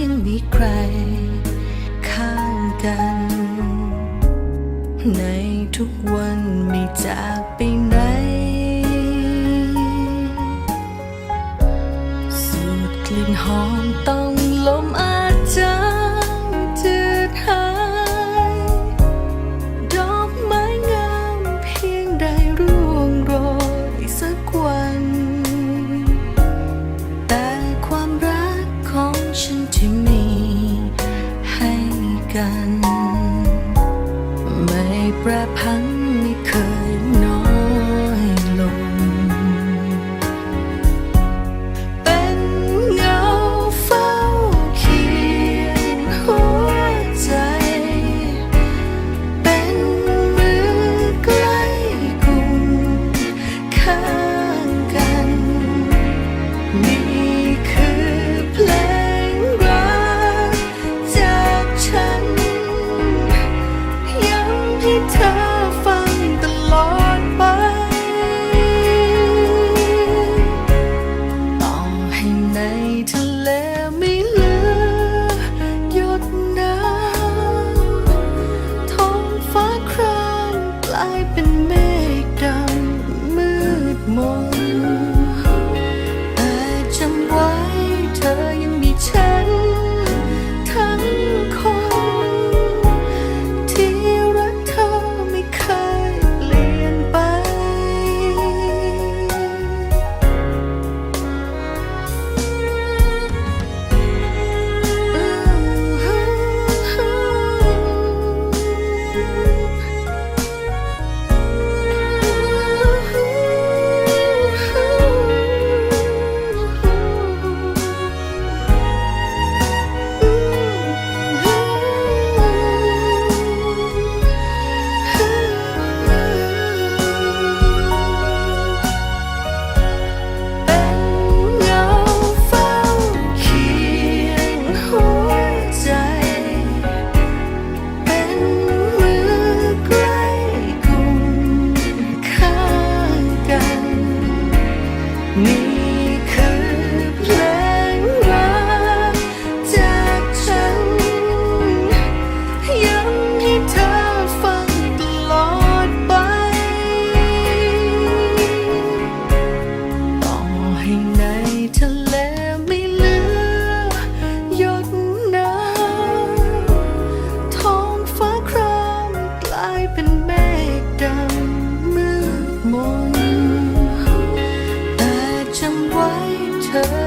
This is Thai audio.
ยังมีใคร ข้างกัน ในทุกวันไม่จากไปไหนสูดกลิ่นหอม ค more her.